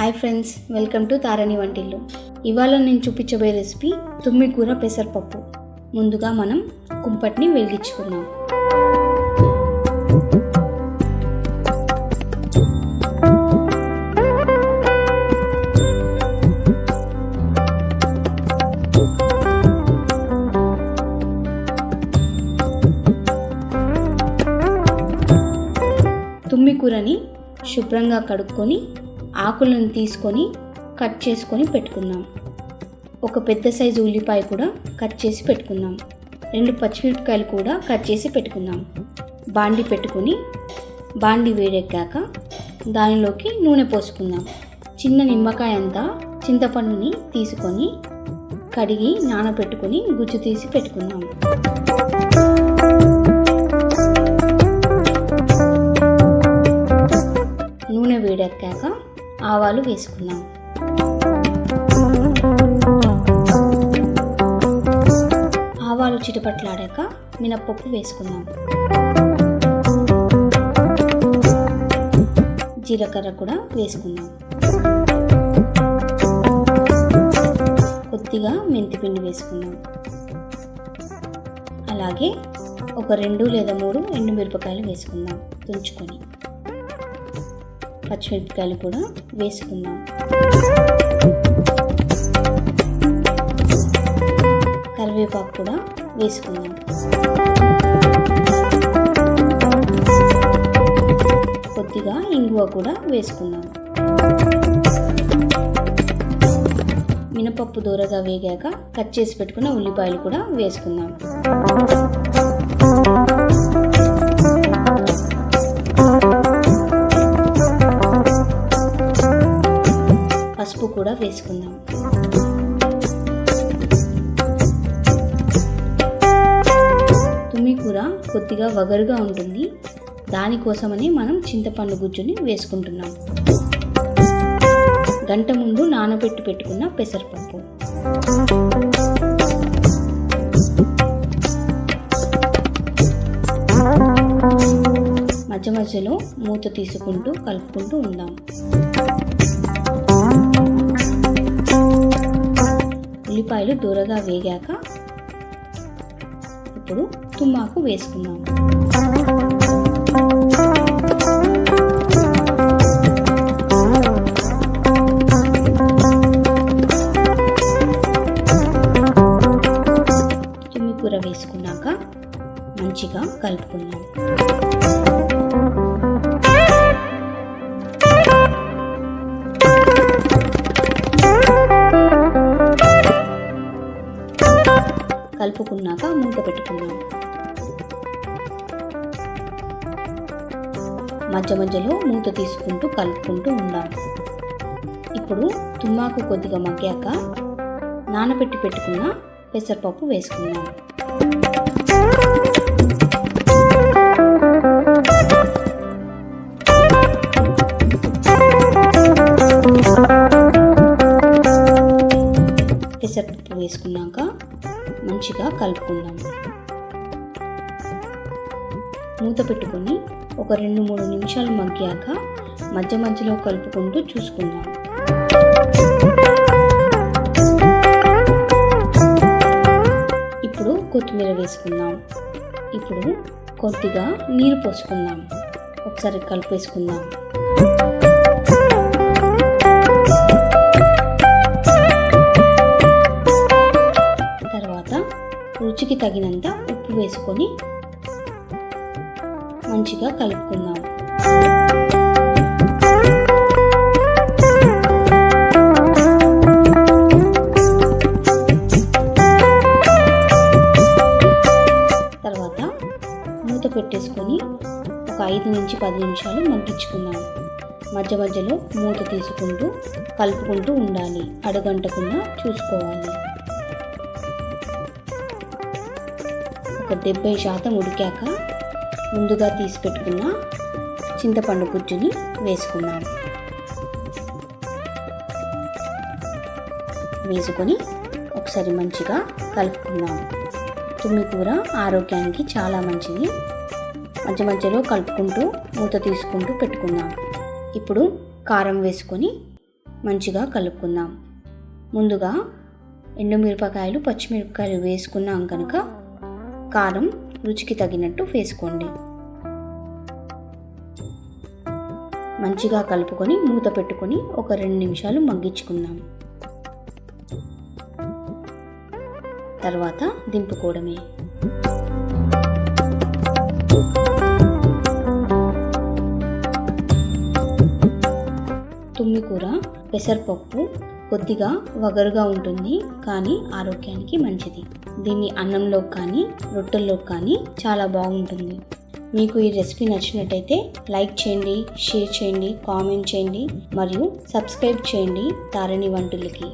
Hi friends welcome to Tharani Vantillu. ఇవాళ నేను చూపించబోయే రెసిపీ తుమ్మి కూర పెసరపప్పు. ముందుగా మనం కుంపటిని వెలిగించుకుందాం. తుమ్మి కూరని శుభ్రంగా కడుక్కొని ఆకులను తీసుకొని కట్ చేసుకొని పెట్టుకుందాం. ఒక పెద్ద సైజు ఉల్లిపాయ కూడా కట్ చేసి పెట్టుకుందాం. రెండు పచ్చిమిరపకాయలు కూడా కట్ చేసి పెట్టుకుందాం. బాండి పెట్టుకుని బాండి వేడెక్కాక దానిలోకి నూనె పోసుకుందాం. చిన్న నిమ్మకాయ అంతా చింతపండుని తీసుకొని కడిగి నానబెట్టుకొని గుజ్జు తీసి పెట్టుకుందాం. ఆవాలు వేసుకున్నాం. ఆవాలు చిటపట్లాడాక మినప్పప్పు వేసుకున్నాం. జీలకర్ర కూడా వేసుకున్నాం. కొద్దిగా మెంతిపిండి వేసుకున్నాం. అలాగే ఒక రెండు లేదా మూడు ఎండుమిరపకాయలు వేసుకుందాం తుంచుకొని. పచ్చిమిరపకాయలు కూడా వేసుకుందాం. కరివేపాకు కూడా వేసుకుందాం. కొద్దిగా ఇంగువ కూడా వేసుకుందాం. మినపప్పు దూరగా వేగాక కట్ చేసి పెట్టుకున్న ఉల్లిపాయలు కూడా వేసుకుందాం. కొద్దిగా వగరుగా ఉంటుంది. దానికోసమని మనం చింతపండు గుజ్జుని వేసుకుంటున్నాం. గంట ముందు నానబెట్టి పెట్టుకున్న పెసరపప్పు. మధ్య మధ్యలో మూత తీసుకుంటూ కలుపుకుంటూ ఉందాం. ఉల్లిపాయలు దూరగా వేగాక ఇప్పుడు తుమ్మాకు వేసుకుందాం. తుమ్మి కూర వేసుకున్నాక మంచిగా కలుపుకుందాం. కలుపుకున్నాక మూత పెట్టుకున్నాం మధ్య మధ్యలో మూత తీసుకుంటూ కలుపుకుంటూ ఉండాలి. ఇప్పుడు తుమ్మాకు కొద్దిగా మగ్గాక నానబెట్టి పెట్టుకున్న పెసరపప్పు వేసుకుందాం. పెసరపప్పు వేసుకున్నాక మంచిగా కలుపుకుందాం. మూత పెట్టుకొని ఒక రెండు మూడు నిమిషాలు మగ్గాక మధ్య మధ్యలో కలుపుకుంటూ చూసుకుందాం. ఇప్పుడు కొత్తిమీర వేసుకుందాం. ఇప్పుడు కొద్దిగా నీరు పోసుకుందాం. ఒకసారి కలిపేసుకుందాం. తర్వాత రుచికి తగినంత ఉప్పు వేసుకొని మంచిగా కలుపుకుందాం. తర్వాత మూత పెట్టేసుకొని ఒక ఐదు నుంచి పది నిమిషాలు మగ్గించుకుందాం. మధ్య మధ్యలో మూత తీసుకుంటూ కలుపుకుంటూ ఉండాలి. అడగంటకుండా చూసుకోవాలి. ఒక డెబ్బై శాతం ఉడికాక ముందుగా తీసి పెట్టుకున్న చింతపండు గుజ్జుని వేసుకున్నాం వేసుకొని ఒకసారి మంచిగా కలుపుకున్నాము తుమ్మి కూర ఆరోగ్యానికి చాలా మంచిది. మధ్య మధ్యలో కలుపుకుంటూ మూత తీసుకుంటూ పెట్టుకుందాం. ఇప్పుడు కారం వేసుకొని మంచిగా కలుపుకుందాం. ముందుగా ఎండుమిరపకాయలు పచ్చిమిరపకాయలు వేసుకున్నాం కనుక కారం రుచికి తగినట్టు వేసుకోండి. మంచిగా కలుపుకొని మూత పెట్టుకొని ఒక రెండు నిమిషాలు మగ్గించుకుందాం. తర్వాత దింపుకోవడమే. తుమ్మికూర పెసరపప్పు కొద్దిగా వగరుగా ఉంటుంది కానీ ఆరోగ్యానికి మంచిది. దీన్ని అన్నంలో కానీ రొట్టెల్లో కానీ చాలా బాగుంటుంది. మీకు ఈ రెసిపీ నచ్చినట్టయితే లైక్ చేయండి షేర్ చేయండి కామెంట్ చేయండి మరియు సబ్స్క్రైబ్ చేయండి తారణి వంటలకి.